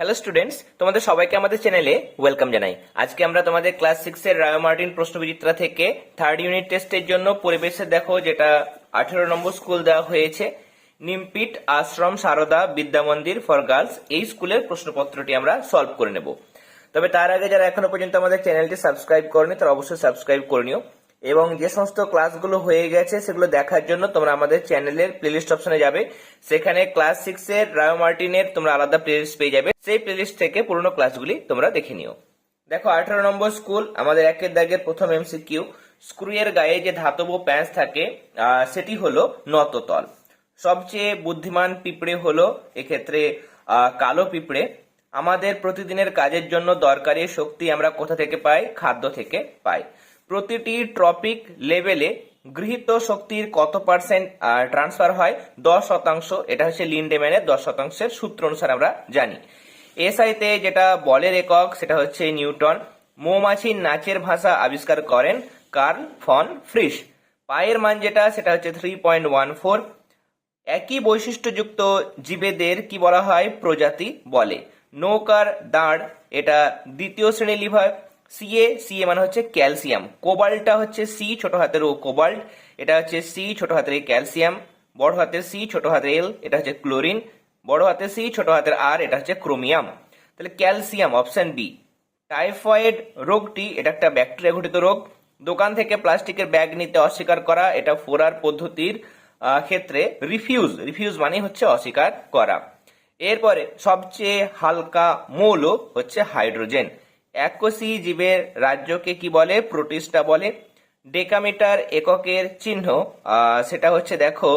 Hello students তোমাদের সবাইকে আমাদের চ্যানেলে ওয়েলকাম জানাই। আজকে আমরা তোমাদের ক্লাস সিক্স এর রায় মার্টিন প্রশ্নবিচিত্রা থেকে থার্ড ইউনিট টেস্টের জন্য পরিবেশে দেখো যেটা আঠেরো নম্বর স্কুল দেওয়া হয়েছে। নিমপিট আশ্রম সারদা বিদ্যা মন্দির ফর গার্লস এই স্কুলের প্রশ্নপত্রটি আমরা সলভ করে নেব। তবে তার আগে যারা এখনও পর্যন্ত আমাদের চ্যানেলটি সাবস্ক্রাইব করেনি, তারা অবশ্যই সাবস্ক্রাইব করে নিও। এবং যে সমস্ত ক্লাসগুলো হয়ে গেছে, সেগুলো দেখার জন্য তোমরা আমাদের চ্যানেলের প্লেলিস্ট অপশনে যাবে। সেখানে ক্লাস সিক্স এর রায় মার্টিনের তোমরা আলাদা প্লেলিস্ট পেয়ে যাবে। সেই প্লেলিস্ট থেকে পুরোনো ক্লাসগুলি তোমরা দেখে নিও। দেখো, আঠারো নম্বর স্কুল আমাদের একের দাগের প্রথম এমসিকিউ স্ক্রুয়ের গায়ে যে ধাতব প্যাঁচ থাকে সেটি হলো নততল। সবচেয়ে বুদ্ধিমান পিঁপড়ে হলো, এক্ষেত্রে কালো পিঁপড়ে। আমাদের প্রতিদিনের কাজের জন্য দরকারি শক্তি আমরা কোথা থেকে পাই? খাদ্য থেকে পাই। প্রতিটি ট্রপিক লেভেলে গৃহীত শক্তির কত পার্সেন্ট ট্রান্সফার হয়? দশ শতাংশ। এটা হচ্ছে লিন্ডেম্যানের দশ শতাংশের সূত্র অনুসারে আমরা জানি। এসআইতে যেটা বলের একক, সেটা হচ্ছে নিউটন। মৌমাছির নাচের ভাষা আবিষ্কার করেন কার্ল ফন ফ্রিস পায়ের মান যেটা, সেটা হচ্ছে থ্রি পয়েন্ট ওয়ান ফোর। একই বৈশিষ্ট্যযুক্ত জীবেদের কি বলা হয়? প্রজাতি বলে। নৌকার দাঁড়, এটা দ্বিতীয় শ্রেণি লিভার। সিএ সিএ মানে হচ্ছে ক্যালসিয়াম কোবাল্টটা হচ্ছে সি ছোট হাতের ও কোবাল্ট এটা হচ্ছে সি ছোট হাতের ক্যালসিয়াম বড় হাতের সি ছোট হাতের এল এটা হচ্ছে ক্লোরিন বড় হাতের সি ছোট হাতের আর এটা হচ্ছে ক্রোমিয়াম তাহলে ক্যালসিয়াম অপশন বি টাইফয়েড রোগটি, এটা একটা ব্যাকটেরিয়া ঘটিত রোগ। দোকান থেকে প্লাস্টিকের ব্যাগ নিতে অস্বীকার করা, এটা ফোরার পদ্ধতির ক্ষেত্রে রিফিউজ রিফিউজ মানে হচ্ছে অস্বীকার করা। এরপরে সবচেয়ে হালকা মৌল হচ্ছে হাইড্রোজেন এককোষী জীবের রাজ্যকে কি বলে? প্রোটিস্টা বলে। ডেকামিটার এককের চিহ্ন সেটা হচ্ছে দেখো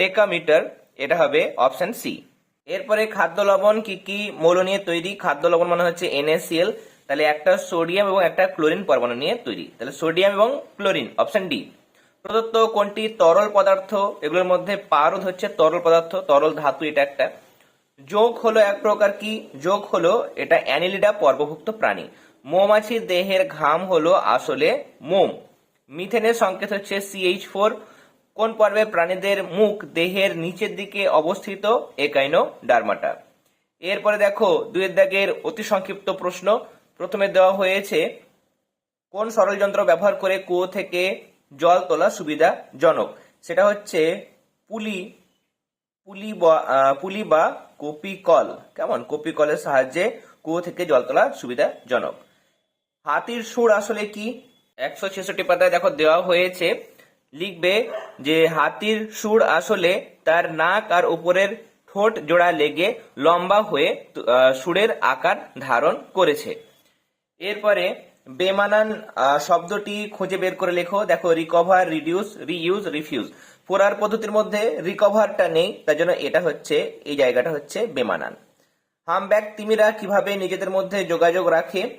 ডেকামিটার, এটা হবে অপশন সি। এরপরে খাদ্য লবণ কি কি মৌল নিয়ে তৈরি? খাদ্য লবণ মানে হচ্ছে NaCl তাহলে একটা সোডিয়াম এবং একটা ক্লোরিন পরমাণু নিয়ে তৈরি। তাহলে সোডিয়াম এবং ক্লোরিন, অপশন ডি। প্রদত্ত কোনটি তরল পদার্থ? এগুলোর মধ্যে পারদ হচ্ছে তরল পদার্থ, তরল ধাতু এটা একটা। যোগ হলো এক প্রকার কি? যোগ হলো এটা অ্যানিলিডা পর্বভুক্ত প্রাণী। মৌমাছির দেহের ঘাম হলো আসলে মোম। মিথেনের সংকেত হচ্ছে সিএইচ ফোর কোন পর্বে প্রাণীদের মুখ দেহের নিচের দিকে অবস্থিত? একাইনো ডারমাটা এরপরে দেখো দুয়ের দাগের অতি সংক্ষিপ্ত প্রশ্ন। প্রথমে দেওয়া হয়েছে, কোন সরল যন্ত্র ব্যবহার করে কুয়ো থেকে জল তোলা সুবিধাজনক? সেটা হচ্ছে পুলি পুলি বা পুলি বা কপি কল কেমন? কপি কলের সাহায্যে কুয়ো থেকে জল তোলা সুবিধাজনক। হাতির সুর আসলে কি? একশো ছেষট্টি পাতায় দেখো দেওয়া হয়েছে, লিখবে যে হাতির সুর আসলে তার নাক আর উপরের ঠোঁট জোড়া লেগে লম্বা হয়ে সুরের আকার ধারণ করেছে। এরপরে বেমানান শব্দটি খুঁজে বের করে লেখো। দেখো রিকভার রিডিউস রিইউজ রিফিউজ ফোরার পদ্ধতির মধ্যে রিকভারটা নেই, তার জন্য এটা হচ্ছে, এই জায়গাটা হচ্ছে বেমানান। হামব্যাক তিমিরা কীভাবে নিজেদের মধ্যে যোগাযোগ রাখে?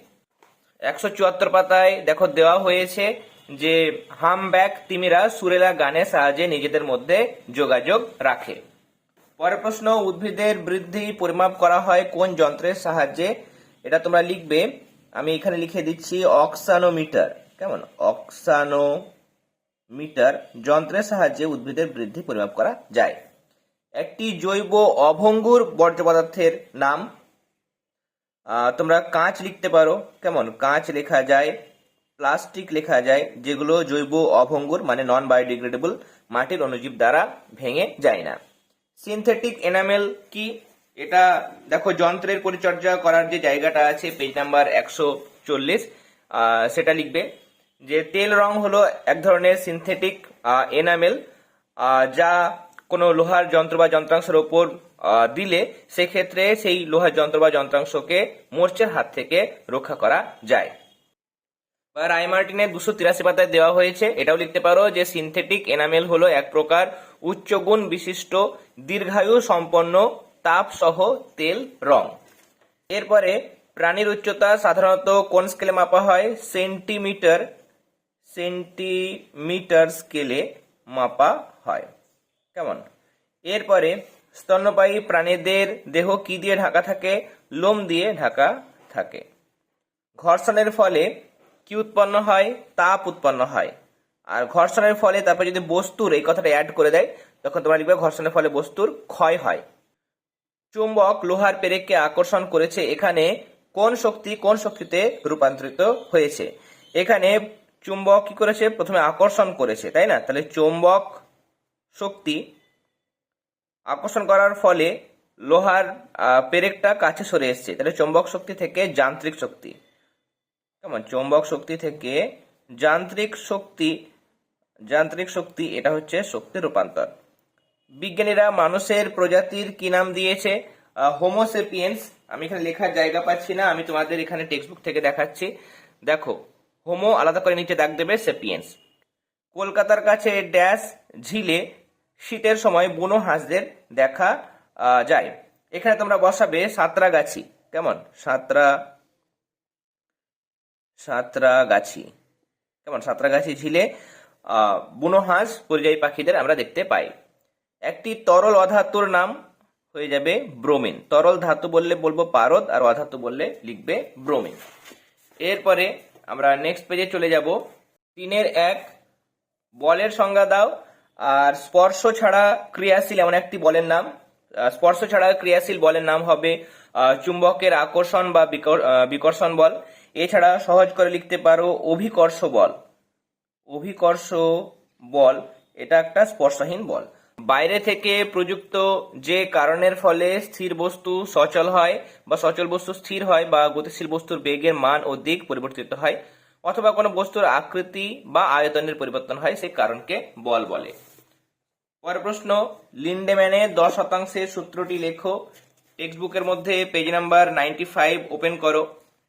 একশো চুয়াত্তর পাতায় দেখো দেওয়া হয়েছে যে হামব্যাক তিমিরা সুরেলা গানের সাহায্যে নিজেদের মধ্যে যোগাযোগ রাখে। পরের প্রশ্ন, উদ্ভিদের বৃদ্ধি পরিমাপ করা হয় কোন যন্ত্রের সাহায্যে? এটা তোমরা লিখবে। আমি এখানে লিখে দিচ্ছি অক্সানোমিটার কেমন? অক্সানোমিটার যন্ত্রের সাহায্যে উদ্ভিদের বৃদ্ধি পরিমাপ করা যায়। একটি জৈব অভঙ্গুর বর্জ্য পদার্থের নাম তোমরা কাঁচ লিখতে পারো। কেমন? কাঁচ লেখা যায়, প্লাস্টিক লেখা যায়, যেগুলো জৈব অভঙ্গুর মানে নন বায়োডিগ্রেডেবল মাটির অণুজীব দ্বারা ভেঙে যায় না। সিনথেটিক এনামেল কি? এটা দেখো, যন্ত্রের পরিচর্যা করার যে জায়গাটা আছে পেজ নাম্বার একশো চল্লিশ সেটা লিখবে। যে তেল রং হলো এক ধরনের সিনথেটিক এনামেল যা কোনো লোহার যন্ত্র বা যন্ত্রাংশের ওপর দিলে সেক্ষেত্রে সেই লোহার যন্ত্র বা যন্ত্রাংশকে মোর্চের হাত থেকে রক্ষা করা যায়। বা রায়মার্টিনের দুশো তিরাশি পাতায় দেওয়া হয়েছে, এটাও লিখতে পারো যে সিনথেটিক এনামেল হলো এক প্রকার উচ্চ গুণ বিশিষ্ট, দীর্ঘায়ু, সম্পন্ন তাপ সহ তেল রং। এরপরে প্রাণীর উচ্চতা সাধারণত কোন স্কেলে মাপা হয়? সেন্টিমিটার সেন্টিমিটার স্কেলে মাপা হয়। কেমন? এরপরে স্তন্যপায়ী প্রাণীদের দেহ কি দিয়ে ঢাকা থাকে? লোম দিয়ে ঢাকা থাকে। ঘর্ষণের ফলে কি উৎপন্ন হয়? তাপ উৎপন্ন হয়। আর ঘর্ষণের ফলে তারপরে যদি বস্তুর এই কথাটা অ্যাড করে দেয়, তখন তোমরা লিখবে ঘর্ষণের ফলে বস্তুর ক্ষয় হয়। চুম্বক লোহার পেরেককে আকর্ষণ করেছে। এখানে কোন শক্তি কোন শক্তিতে রূপান্তরিত হয়েছে? এখানে চুম্বক কি করেছে? প্রথমে আকর্ষণ করেছে, তাই না? তাহলে চুম্বক শক্তি আকর্ষণ করার ফলে লোহার পেরেকটা কাছে সরে এসছে। তাহলে চুম্বক শক্তি থেকে যান্ত্রিক শক্তি। কেমন? চুম্বক শক্তি থেকে যান্ত্রিক শক্তি যান্ত্রিক শক্তি, এটা হচ্ছে শক্তি রূপান্তর। বিজ্ঞানীরা মানুষের প্রজাতির কি নাম দিয়েছে? হোমোসেপিয়েন্স আমি এখানে লেখার জায়গা পাচ্ছি না, আমি তোমাদের এখানে টেক্সট বুক থেকে দেখাচ্ছি। দেখো হোমো আলাদা করে নিচে দাগ দেবে সেপিয়েন্স। কলকাতার কাছে ড্যাশ ঝিলে শীতের সময় বুনো হাঁসদের দেখা যায়। এখানে তোমরা বসাবে সাঁতরাগাছি। কেমন? সাঁতরা সাঁতরাগাছি। কেমন? সাঁতরাগাছি ঝিলে আহ, বুনো হাঁস পরিযায়ী পাখিদের আমরা দেখতে পাই। একটি তরল অধাতুর নাম হয়ে যাবে ব্রোমিন। তরল ধাতু বললে বলব পারদ আর অধাতু বললে লিখবে ব্রোমিন। এরপরে আমরা নেক্সট পেজে চলে যাব। তিনের এক, বলের সংজ্ঞা দাও। আর স্পর্শ ছাড়া ক্রিয়াশীল এমন একটি বলের নাম। স্পর্শ ছাড়া ক্রিয়াশীল বলের নাম হবে চুম্বকের আকর্ষণ বা বিকর্ষণ বল। এছাড়া সহজ করে লিখতে পারো, অভিকর্ষ বল। অভিকর্ষ বল, এটা একটা স্পর্শহীন বল। বাইরে থেকে প্রযুক্ত যে কারণের ফলে স্থির বস্তু সচল হয় বা সচল বস্তু স্থির হয় বা গতিশীল বস্তুর বেগের মান ও দিক পরিবর্তিত হয়, অথবা কোনো বস্তুর আকৃতি বা আয়তনের পরিবর্তন হয়, সেই কারণকে বল বলে। পরের প্রশ্ন, লিন্ডেম্যানে দশ শতাংশের সূত্রটি লেখো। টেক্সট বুকের মধ্যে page number ninety five open করো।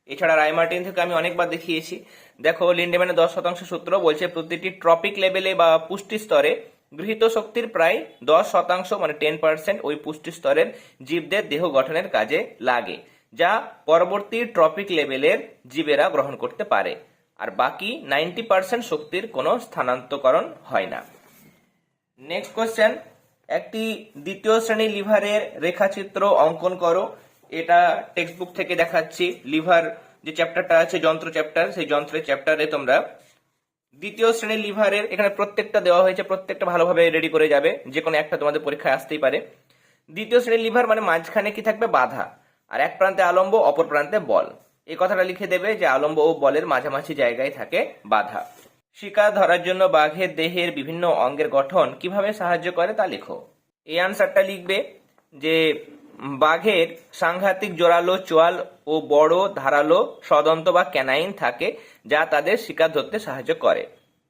এছাড়া রায়মার্টিন থেকে আমি অনেকবার দেখিয়েছি। দেখো লিন্ডেম্যানের দশ শতাংশ সূত্র বলছে প্রতিটি ট্রপিক লেভেলে বা পুষ্টি স্তরে গৃহীত শক্তির প্রায় দশ শতাংশ মানে টেন পার্সেন্ট ওই পুষ্টি স্তরের জীবদের দেহ গঠনের কাজে লাগে, যা পরবর্তী ট্রপিক লেভেলের জীবেরা গ্রহণ করতে পারে। আর বাকি নাইনটি পার্সেন্ট শক্তির কোনো স্থানান্তকরণ হয় না। নেক্সট কোয়েশ্চেন একটি দ্বিতীয় শ্রেণির লিভারের রেখাচিত্র অঙ্কন করো। এটা টেক্সট বুক থেকে দেখাচ্ছি। লিভার যে চ্যাপ্টারটা আছে, যন্ত্র চ্যাপ্টার সেই যন্ত্রের চ্যাপ্টারে তোমরা দ্বিতীয় শ্রেণির লিভারের এখানে প্রত্যেকটা দেওয়া হয়েছে, প্রত্যেকটা ভালোভাবে রেডি করে যাবে, যে কোনো একটা তোমাদের পরীক্ষায় আসতেই পারে। দ্বিতীয় শ্রেণির লিভার মানে মাঝখানে কি থাকবে? বাধা। আর এক প্রান্তে আলম্ব, অপর প্রান্তে বল। এই কথাটা লিখে দেবে যে আলম্ব ও বলের মাঝামাঝি জায়গায় থাকে বাধা। শিকার ধরার জন্য বাঘের দেহের বিভিন্ন অঙ্গের গঠন কীভাবে সাহায্য করে তা লেখো। এই আনসারটা লিখবে যে বাঘের সাংঘাতিক জোরালো চোয়াল ও বড় ধারালো সদন্ত বা ক্যানাইন থাকে, যা তাদের শিকার ধরতে সাহায্য করে।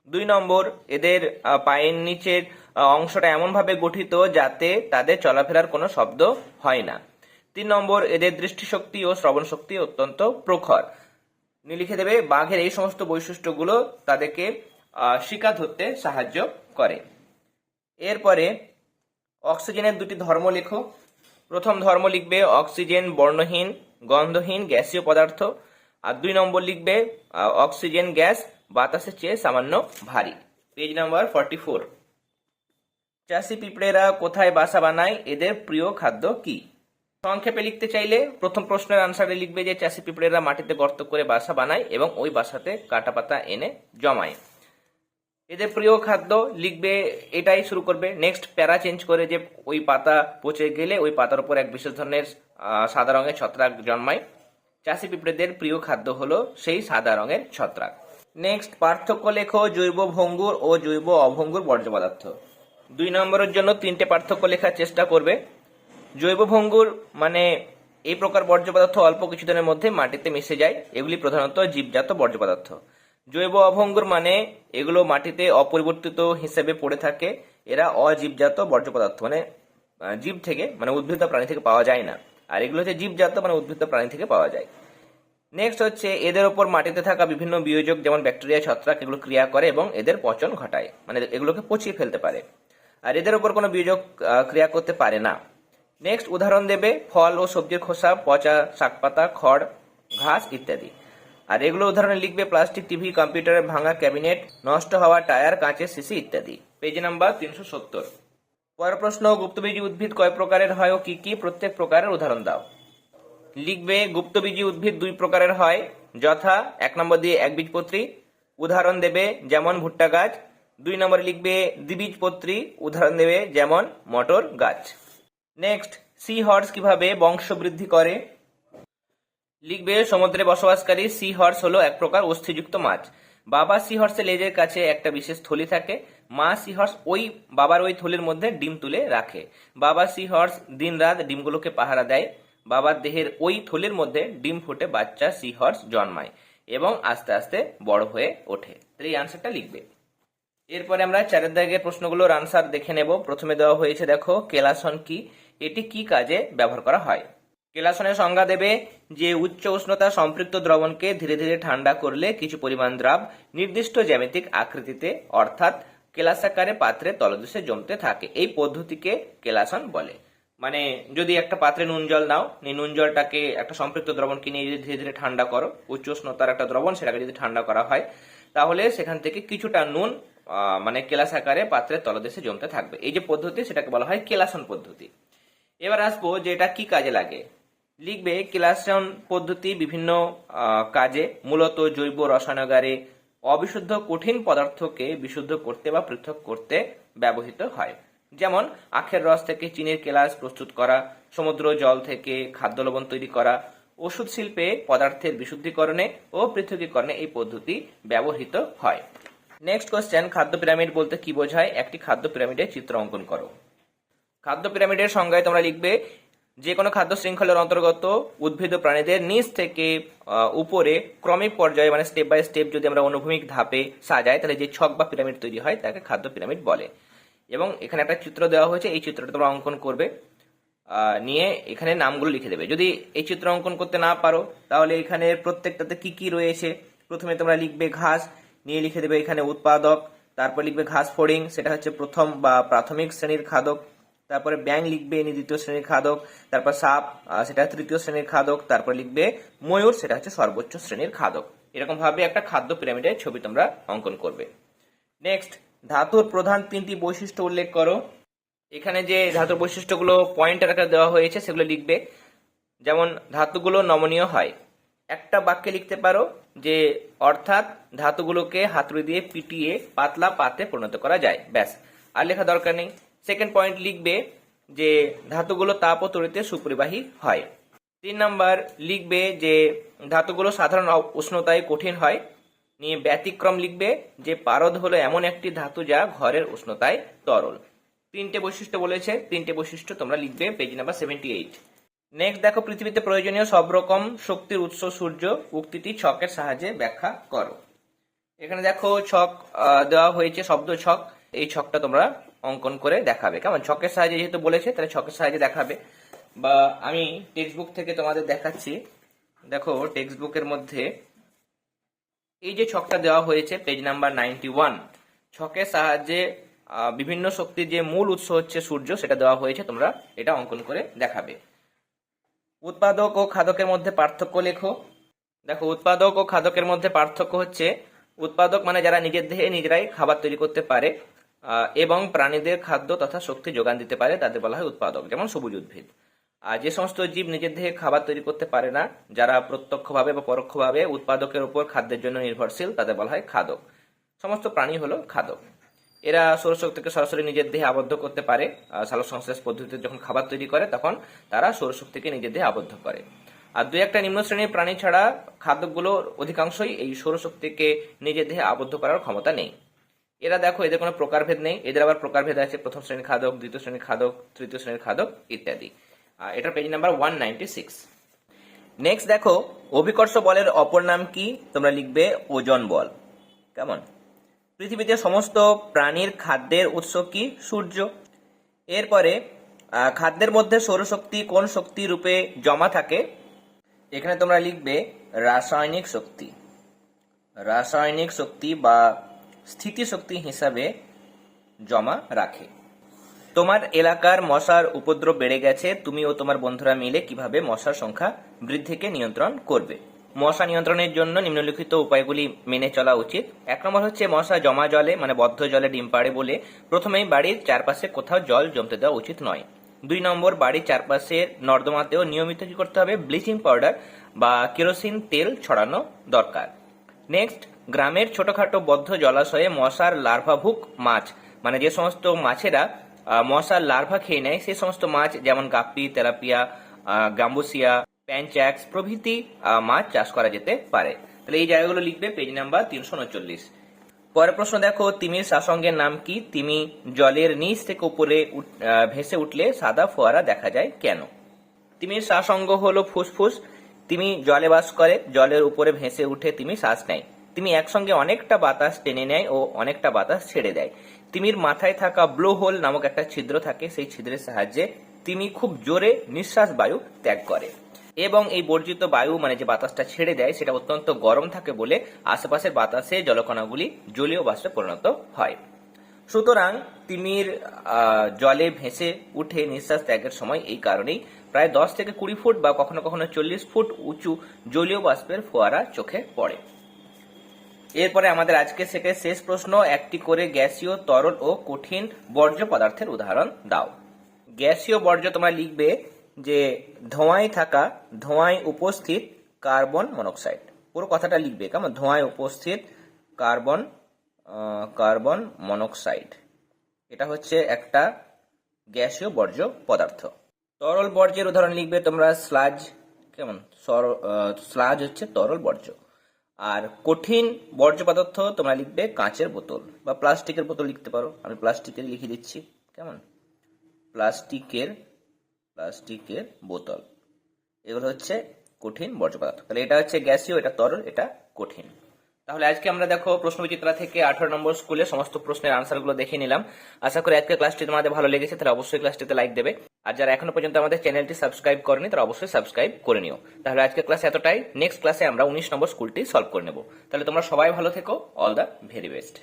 দুই নম্বর, এদের পায়ের নিচের অংশটা এমনভাবে গঠিত যাতে তাদের চলাফেরার কোনো শব্দ হয় না। তিন নম্বর, এদের দৃষ্টিশক্তি ও শ্রবণ শক্তি অত্যন্ত প্রখর। লিখে দেবে, বাঘের এই সমস্ত বৈশিষ্ট্যগুলো তাদেরকে শিকার ধরতে সাহায্য করে। এরপরে, অক্সিজেনের দুটি ধর্ম লেখো প্রথম ধর্ম লিখবে অক্সিজেন, বর্ণহীন, গন্ধহীন, গ্যাসীয় পদার্থ। আর দুই নম্বর লিখবে অক্সিজেন, গ্যাস, বাতাসের চেয়ে সামান্য ভারী। Page number forty four. চাষি পিঁপড়েরা কোথায় বাসা বানায়? এদের প্রিয় খাদ্য কি? সংক্ষেপে লিখতে চাইলে প্রথম প্রশ্নের আনসারে লিখবে যে, চাষি পিঁপড়েরা মাটিতে গর্ত করে বাসা বানায় এবং ওই বাসাতে কাটা পাতা এনে জমায়। এদের প্রিয় খাদ্য লিখবে, এটাই শুরু করবে। নেক্সট প্যারা চেঞ্জ করে যে ওই পাতা পচে গেলে ওই পাতার উপর এক বিশেষ ধরনের সাদা রঙের ছত্রাক জন্মায়। চাষি পিঁপড়েদের প্রিয় খাদ্য হলো সেই সাদা রঙের ছত্রাক। নেক্সট পার্থক্য লেখো জৈব ভঙ্গুর ও জৈব অভঙ্গুর বর্জ্য পদার্থ। দুই নম্বরের জন্য তিনটে পার্থক্য লেখার চেষ্টা করবে। জৈব ভঙ্গুর মানে এই প্রকার বর্জ্য পদার্থ অল্প কিছুদিনের মধ্যে মাটিতে মিশে যায়। এগুলি প্রধানত জীবজাত বর্জ্য পদার্থ। জৈব অভঙ্গুর মানে এগুলো মাটিতে অপরিবর্তিত হিসেবে পড়ে থাকে। এরা অজীবজাত বর্জ্য পদার্থ মানে জীব থেকে মানে উদ্ভিদ প্রাণী থেকে পাওয়া যায় না। আর এগুলো হচ্ছে জীবজাত মানে উদ্ভিদ প্রাণী থেকে পাওয়া যায়। নেক্সট হচ্ছে এদের ওপর মাটিতে থাকা বিভিন্ন বিয়োজক যেমন ব্যাকটেরিয়া ছত্রাক, এগুলো ক্রিয়া করে এবং এদের পচন ঘটায় মানে এগুলোকে পচিয়ে ফেলতে পারে। আর এদের ওপর কোনো বিয়োজক ক্রিয়া করতে পারে না। নেক্সট উদাহরণ দেবে ফল ও সবজির খোসা, পচা শাকপাতা, খড়, ঘাস ইত্যাদি। আর এগুলো উদাহরণে লিখবে প্লাস্টিক, টিভি কম্পিউটারের ভাঙা ক্যাবিনেট, নষ্ট হওয়া টায়ার কাঁচের শিশি ইত্যাদি। পেজ নাম্বার তিনশো সত্তর। পরের প্রশ্ন, গুপ্তবীজী উদ্ভিদ কয় প্রকারের হয় ও কি কি প্রত্যেক প্রকারের উদাহরণ দাও। লিখবে, গুপ্তবীজী উদ্ভিদ দুই প্রকারের হয়। যথা, এক নম্বর দিয়ে একবীজপত্রী উদাহরণ দেবে যেমন ভুট্টা গাছ। দুই নম্বরে লিখবে দ্বিবীজপত্রী, উদাহরণ দেবে যেমন মটর গাছ। নেক্সট, সি হর্স কীভাবে বংশবৃদ্ধি করে? লিখবে, সমুদ্রে বসবাসকারী সি হর্স হলো এক প্রকার অস্থিযুক্ত মাছ। বাবা সি হর্সের লেজের কাছে একটা বিশেষ থলি থাকে। মা সি হর্স ওই বাবার ওই থলির মধ্যে ডিম তুলে রাখে। বাবা সি হর্স দিন রাত ডিমগুলোকে পাহারা দেয়। বাবার দেহের ওই থলির মধ্যে ডিম ফুটে বাচ্চা সি হর্স জন্মায় এবং আস্তে আস্তে বড় হয়ে ওঠে। এই আনসারটা লিখবে। এরপরে আমরা চারের দাগের প্রশ্নগুলোর আনসার দেখে নেব। প্রথমে দেওয়া হয়েছে, দেখো, কেলাসন কি? এটি কি কাজে ব্যবহার করা হয়? কেলাসনের সংজ্ঞা দেবে যে উচ্চ উষ্ণতা সম্পৃক্ত দ্রবণকে ধীরে ধীরে ঠান্ডা করলে কিছু পরিমাণ দ্রাব নির্দিষ্ট জ্যামিতিক আকৃতিতে, অর্থাৎ কেলাসাকারে পাত্রে তলদেশে জমতে থাকে। এই পদ্ধতিকে কেলাসন বলে। মানে যদি একটা পাত্রে নুন জল নাও নুন জলটাকে একটা সম্পৃক্ত দ্রবণকে নিয়ে যদি ধীরে ধীরে ঠান্ডা করো, উচ্চ উষ্ণতার একটা দ্রবণ সেটাকে যদি ঠান্ডা করা হয়, তাহলে সেখান থেকে কিছুটা নুন মানে কেলাস আকারে পাত্রের তলদেশে জমতে থাকবে। এই যে পদ্ধতি, সেটাকে বলা হয় কেলাসন পদ্ধতি। এবার আসব যে এটা কি কাজে লাগে। লিখবে কেলাসন পদ্ধতি বিভিন্ন কাজে, মূলত জৈব রসায়নাগারে অবিশুদ্ধ কঠিন পদার্থকে বিশুদ্ধ করতে বা পৃথক করতে ব্যবহৃত হয়। যেমন, আখের রস থেকে চিনির কেলাস প্রস্তুত করা, সমুদ্র জল থেকে খাদ্য লবণ তৈরি করা, ওষুধ শিল্পে পদার্থের বিশুদ্ধিকরণে ও পৃথকীকরণে এই পদ্ধতি ব্যবহৃত হয়। নেক্সট কোশ্চেন খাদ্য পিরামিড বলতে কি বোঝায়? একটি খাদ্য পিরামিডের চিত্র অঙ্কন করো। খাদ্য পিরামিডের সংজ্ঞায় তোমরা লিখবে যে কোনো খাদ্য শৃঙ্খলের অন্তর্গত উদ্ভিদ প্রাণীদের নিচ থেকে উপরে ক্রমিক পর্যায়ে মানে স্টেপ বাই স্টেপ যদি আমরা অনুভূমিক ধাপে সাজাই, তাহলে যে ছক বা পিরামিড তৈরি হয়, তাকে খাদ্য পিরামিড বলে। এবং এখানে একটা চিত্র দেওয়া হয়েছে, এই চিত্রটা তোমরা অঙ্কন করবে। নিয়ে এখানে নামগুলো লিখে দেবে। যদি এই চিত্র অঙ্কন করতে না পারো, তাহলে এখানে প্রত্যেকটাতে কি কি রয়েছে? প্রথমে তোমরা লিখবে ঘাস, নিয়ে লিখে দেবে এখানে উৎপাদক, তারপর লিখবে ঘাস ফড়িং, সেটা হচ্ছে প্রথম বা প্রাথমিক শ্রেণির খাদক। তারপরে ব্যাং লিখবে ইনি দ্বিতীয় শ্রেণির খাদক, তারপর সাপ সেটা তৃতীয় শ্রেণির খাদক, তারপর লিখবে ময়ূর, সেটা হচ্ছে সর্বোচ্চ শ্রেণির খাদক। এরকম ভাবে একটা খাদ্য পিরামিডের ছবি তোমরা অঙ্কন করবে। নেক্সট ধাতুর প্রধান তিনটি বৈশিষ্ট্য উল্লেখ করো। এখানে যে ধাতুর বৈশিষ্ট্যগুলো পয়েন্টের আকারে দেওয়া হয়েছে, সেগুলো লিখবে। যেমন, ধাতুগুলো নমনীয় হয়। একটা বাক্যে লিখতে পারো যে, অর্থাৎ ধাতুগুলোকে হাতুড়ি দিয়ে পিটিয়ে পাতলা পাতে পরিণত করা যায়। ব্যাস। আর লেখা দরকার নেই। সেকেন্ড পয়েন্ট লিখবে যে ধাতুগুলো তাপ ও তড়িতে সুপরিবাহী হয়। তিন নাম্বার লিখবে যে ধাতুগুলো সাধারণ উষ্ণতায় কঠিন হয়। নিয়ে ব্যতিক্রম লিখবে যে পারদ হলো এমন একটি ধাতু যা ঘরের উষ্ণতায় তরল। তিনটে বৈশিষ্ট্য বলেছে, তিনটে বৈশিষ্ট্য তোমরা লিখবে page number seventy eight next দেখো, পৃথিবীতে প্রয়োজনীয় সব রকম শক্তির উৎস সূর্য, উক্তিটি ছকের সাহায্যে ব্যাখ্যা করো। এখানে দেখো ছক দেওয়া হয়েছে, শব্দ ছক। এই ছকটা তোমরা অঙ্কন করে দেখাবে। কেমন? ছকের সাহায্যে যেহেতু বলেছে, তাহলে ছকের সাহায্যে দেখাবে। বা আমি টেক্সট বুক থেকে তোমাদের দেখাচ্ছি। দেখো টেক্সট বুকের মধ্যে এই যে ছকটা দেওয়া হয়েছে পেজ নাম্বার নাইনটি ওয়ান ছকের সাহায্যে বিভিন্ন শক্তির যে মূল উৎস হচ্ছে সূর্য, সেটা দেওয়া হয়েছে, তোমরা এটা অঙ্কন করে দেখাবে। উৎপাদক ও খাদকের মধ্যে পার্থক্য লেখো। দেখো, উৎপাদক ও খাদকের মধ্যে পার্থক্য হচ্ছে, উৎপাদক মানে যারা নিজের দেহে নিজেরাই খাবার তৈরি করতে পারে। এবং প্রাণীদের খাদ্য তথা শক্তি যোগান দিতে পারে তাদের বলা হয় উৎপাদক যেমন সবুজ উদ্ভিদ। আর যে সমস্ত জীব নিজের দেহে খাবার তৈরি করতে পারে না যারা প্রত্যক্ষভাবে বা পরোক্ষভাবে উৎপাদকের উপর খাদ্যের জন্য নির্ভরশীল তাদের বলা হয় খাদক। সমস্ত প্রাণী হলো খাদক। এরা সৌরশক্তিকে সরাসরি নিজের দেহে আবদ্ধ করতে পারে। আহ, সালোক সংশ্লেষ পদ্ধতিতে যখন খাবার তৈরি করে তখন তারা সৌরশক্তিকে নিজের দেহে আবদ্ধ করে। আর দুই একটা নিম্ন শ্রেণির প্রাণী ছাড়া খাদ্যগুলোর অধিকাংশই এই সৌরশক্তিকে নিজের দেহে আবদ্ধ করার ক্ষমতা নেই। এরা দেখো, এদের কোনো প্রকারভেদ নেই। এদের আবার প্রকারভেদ আছে, প্রথম শ্রেণির খাদক, দ্বিতীয় শ্রেণির খাদক, তৃতীয় শ্রেণির খাদক ইত্যাদি। এটার page number one ninety six next দেখো, অভিকর্ষ বলের অপর নাম কি? তোমরা লিখবে ওজন বল। কেমন? পৃথিবীতে সমস্ত প্রাণীর খাদ্যের উৎস কি? সূর্য। এরপরে খাদ্যের মধ্যে সৌরশক্তি কোন শক্তি রূপে জমা থাকে? এখানে তোমরা লিখবে রাসায়নিক শক্তি। রাসায়নিক শক্তি বা স্থিতিশক্তি হিসাবে জমা রাখে। তোমার এলাকার মশার উপদ্রব বেড়ে গেছে, তুমি ও তোমার বন্ধুরা মিলে কীভাবে মশার সংখ্যা বৃদ্ধিকে নিয়ন্ত্রণ করবে? মশা নিয়ন্ত্রণের জন্য নিম্নলিখিত উপায়গুলি মেনে চলা উচিত। এক নম্বর হচ্ছে মশা জমা জলে মানে বদ্ধ জলে ডিম পাড়ে বলে প্রথমেই বাড়ির চারপাশে কোথাও জল জমতে দেওয়া উচিত নয়। দুই নম্বর, বাড়ির চারপাশের নর্দমাতেও নিয়মিত কি করতে হবে? ব্লিচিং পাউডার বা কেরোসিন তেল ছড়ানো দরকার। নেক্সট গ্রামের ছোটখাটো বদ্ধ জলাশয়ে মশার লার্ভাভুক মাছ মানে যে সমস্ত মাছেরা মশার লার্ভা খেয়ে নেয়, সেই সমস্ত মাছ যেমন গাপ্পি, তেলাপিয়া গাম্বুসিয়া, প্যানচ্যাক্স প্রভৃতি মাছ চাষ করা যেতে পারে। তাহলে এই জায়গাগুলো লিখবে, পেজ নাম্বার তিনশো উনচল্লিশ। পরের প্রশ্ন দেখো, তিমির শাসঙ্গের নাম কি? তিমি জলের নিচ থেকে উপরে ভেসে উঠলে সাদা ফোয়ারা দেখা যায় কেন? তিমির শ্বাসঙ্গ হলো ফুসফুস, তিমি জলে বাস করে, জলের উপরে ভেসে উঠে তিমি শ্বাস নেয়। তিমি একসঙ্গে অনেকটা বাতাস টেনে নেয় ও অনেকটা বাতাস ছেড়ে দেয়। তিমির মাথায় থাকা ব্লো হোল নামক একটা ছিদ্র থাকে, সেই ছিদ্রের সাহায্যে তিমি খুব জোরে নিঃশ্বাস বায়ু ত্যাগ করে এবং এই বর্জিত বায়ু মানে যে বাতাসটা ছেড়ে দেয়, সেটা অত্যন্ত গরম থাকে বলে আশেপাশের বাতাসে জলকণাগুলি জলীয় বাষ্পে পরিণত হয়। সুতরাং তিমির জলে ভেসে উঠে নিঃশ্বাস ত্যাগের সময় এই কারণেই প্রায় দশ থেকে কুড়ি ফুট বা কখনো কখনো চল্লিশ ফুট উঁচু জলীয় বাষ্পের ফোয়ারা চোখে পড়ে। এরপরে আমাদের আজকে থেকে শেষ প্রশ্ন, একটি করে গ্যাসীয় তরল ও কঠিন বর্জ্য পদার্থের উদাহরণ দাও। গ্যাসীয় বর্জ্য তোমরা লিখবে যে ধোঁয়ায় থাকা, ধোঁয়ায় উপস্থিত কার্বন মনোক্সাইড। পুরো কথাটা লিখবে, কেমন? ধোঁয়ায় উপস্থিত কার্বন কার্বন মনোক্সাইড। এটা হচ্ছে একটা গ্যাসীয় বর্জ্য পদার্থ। তরল বর্জ্যের উদাহরণ লিখবে তোমরা স্লাজ, কেমন? স্লাজ হচ্ছে তরল বর্জ্য। আর কঠিন বর্জ্য পদার্থ তোমরা লিখবে কাঁচের বোতল বা প্লাস্টিকের বোতল লিখতে পারো। আমি প্লাস্টিকের লিখে দিচ্ছি। কেমন? প্লাস্টিকের প্লাস্টিকের বোতল। এগুলো হচ্ছে কঠিন বর্জ্য পদার্থ। তাহলে এটা হচ্ছে গ্যাসীয়, এটা তরল, এটা কঠিন। তাহলে আজকে আমরা দেখো প্রশ্নবিচিত্রা থেকে আঠারো নম্বর স্কুলে সমস্ত প্রশ্নের আনসারগুলো দেখে নিলাম। আশা করি আজকে ক্লাসটি তোমাদের ভালো লেগেছে, তাহলে অবশ্যই ক্লাসটিতে লাইক দেবে। আর যারা এখনও পর্যন্ত আমাদের চ্যানেলটি সাবস্ক্রাইব করেনি, তারা অবশ্যই সাবস্ক্রাইব করে নিও। তাহলে আজকের ক্লাস এতটাই। নেক্সট ক্লাসে আমরা উনিশ নম্বর স্কুলটি সলভ করে নেব। তাহলে তোমরা সবাই ভালো থেকো। All the very best